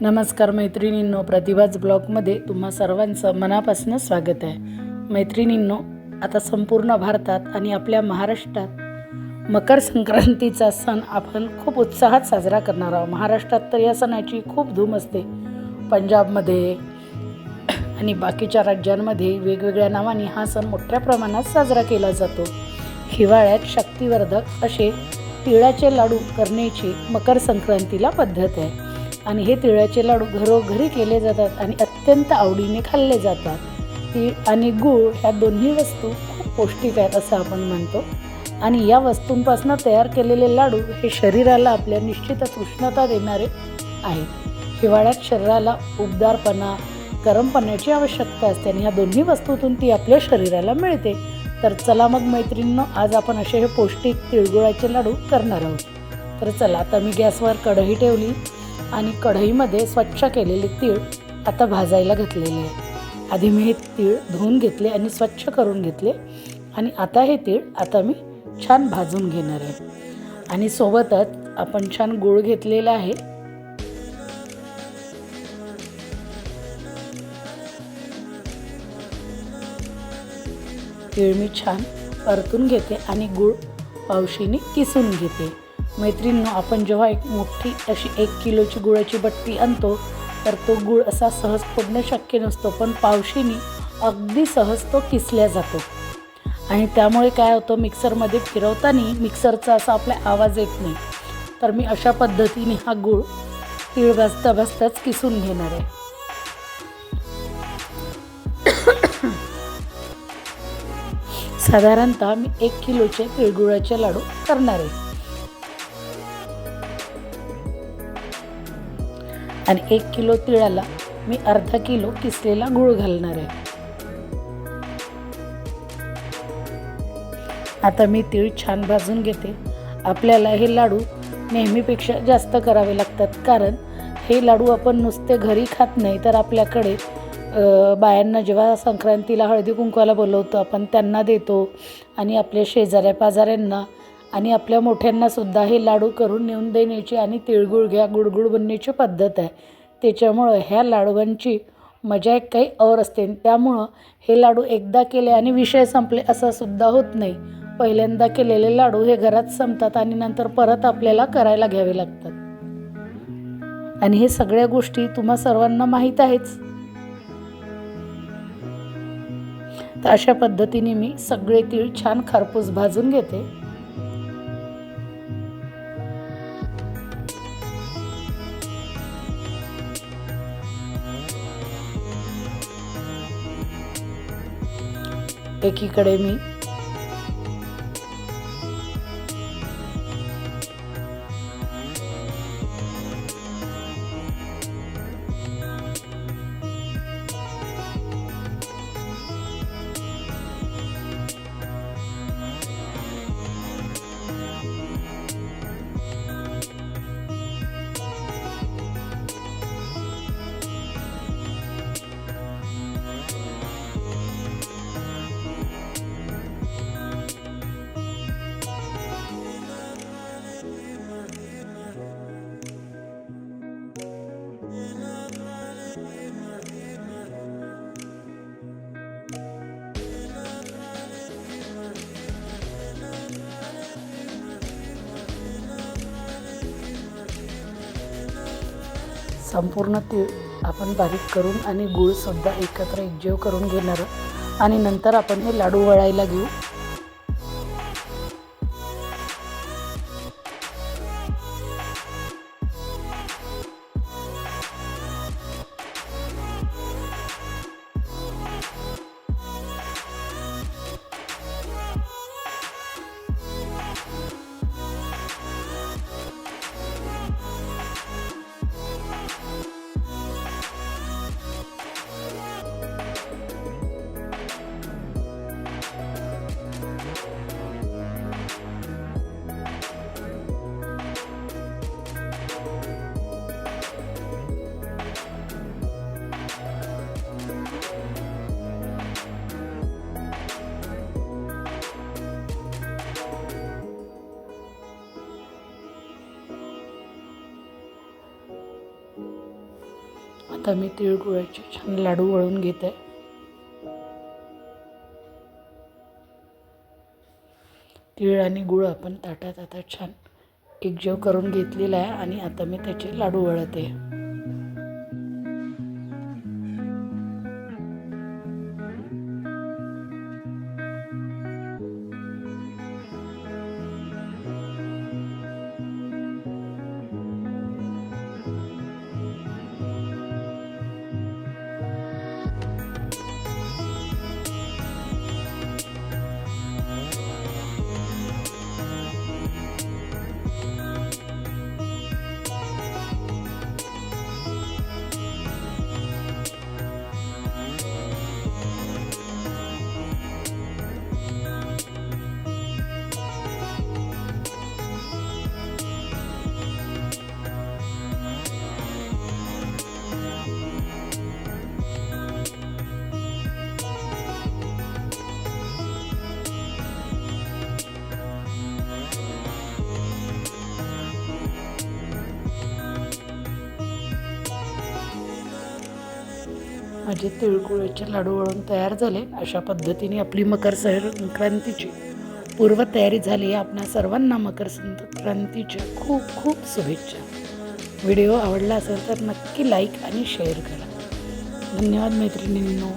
नमस्कार मैत्रिणींनो प्रतिभाज ब्लॉगमध्ये तुम्हा सर्वांचं मनापासून स्वागत आहे. मैत्रिणींनो आता संपूर्ण भारतात आणि आपल्या महाराष्ट्रात मकर संक्रांतीचा सण आपण खूप उत्साहात साजरा करणार आहोत. महाराष्ट्रात तर या सणाची खूप धूम असते. पंजाबमध्ये आणि बाकीच्या राज्यांमध्ये वेगवेगळ्या नावाने हा सण मोठ्या प्रमाणात साजरा केला जातो. हिवाळ्यात शक्तिवर्धक असे तिळाचे लाडू करण्याची मकर संक्रांतीला पद्धत आहे. आणि हे तिळाचे लाडू घरोघरी केले जातात आणि अत्यंत आवडीने खाल्ले जातात. तीळ आणि गूळ ह्या दोन्ही वस्तू खूप पौष्टिक आहेत असं आपण म्हणतो. आणि या वस्तूंपासून तयार केलेले लाडू हे शरीराला आपल्या निश्चितच उष्णता देणारे आहेत. हिवाळ्यात शरीराला उबदारपणा गरमपणाची आवश्यकता असते आणि ह्या दोन्ही वस्तूतून ती आपल्या शरीराला मिळते. तर चला मग मैत्रिणींनो आज आपण असे हे पौष्टिक तिळगुळाचे लाडू करणार आहोत. तर चला आता मी गॅसवर कढई ठेवली. आणि कढईमध्ये स्वच्छ केलेले तीळ आता भाजायला घातलेले आहे. आधी मी हे तीळ धुवून घेतले आणि स्वच्छ करून घेतले. आणि आता हे तीळ आता मी छान भाजून घेणार आहे. आणि सोबतच आपण छान गूळ घेतलेला आहे. तीळ मी छान परतून घेते आणि गूळ पावशीने किसून घेते. मैत्रिणींनो आपण जेव्हा एक मोठी अशी एक किलोची गुळाची बट्टी आणतो तर तो गूळ असा सहज फोडणं शक्य नसतो पण पावशीने अगदी सहज तो किसल्या जातो. आणि त्यामुळे काय होतं मिक्सरमध्ये फिरवताना मिक्सरचा असा आपला आवाज येत नाही. तर मी अशा पद्धतीने हा गूळ तीळ भाजता भाजताच किसून घेणार आहे. साधारणतः मी एक किलोचे तिळगुळाचे लाडू करणार आहे. आणि एक किलो तिळाला मी अर्धा किलो किसलेला गूळ घालणार आहे. आता मी तीळ छान भाजून घेते. आपल्याला हे लाडू नेहमीपेक्षा जास्त करावे लागतात. कारण हे लाडू आपण नुसते घरी खात नाही तर आपल्याकडे बायांना जेव्हा संक्रांतीला हळदी कुंकवाला बोलवतो आपण त्यांना देतो. आणि आपल्या शेजाऱ्या पाजाऱ्यांना आणि आपल्या मोठ्यांनासुद्धा हे लाडू करून नेऊन देण्याची आणि तिळगुळ घ्या गुडगुड बनण्याची पद्धत आहे. त्याच्यामुळं ह्या लाडवांची मजा एक काही और असते. त्यामुळं हे लाडू एकदा केले आणि विषय संपले असं सुद्धा होत नाही. पहिल्यांदा केलेले लाडू हे घरात संपतात आणि नंतर परत आपल्याला करायला घ्यावे लागतात. आणि हे सगळ्या गोष्टी तुम्हा सर्वांना माहीत आहेच. तर अशा पद्धतीने मी सगळे तीळ छान खरपूस भाजून घेते. एकीकडे मी संपूर्ण तीळ आपण बारीक करून आणि गूळसुद्धा एकत्र एकजीव करून घेणार आणि नंतर आपण हे लाडू वळायला घेऊ. आता मी तिळगुळाचे छान लाडू वळून घेत. आहे तीळ आणि गुळ आपण ताटात आता छान एकजीव करून घेतलेला आहे आणि आता मी त्याचे लाडू वळते. माझे तिळगुळाचे लाडू वळून तयार झाले. अशा पद्धतीने आपली मकर संक्रांतीची पूर्वतयारी झाली. आपणा सर्वांना मकर संक्रांतीच्या खूप खूप शुभेच्छा. व्हिडिओ आवडला असेल तर नक्की लाईक आणि शेअर करा. धन्यवाद मैत्रिणींनो.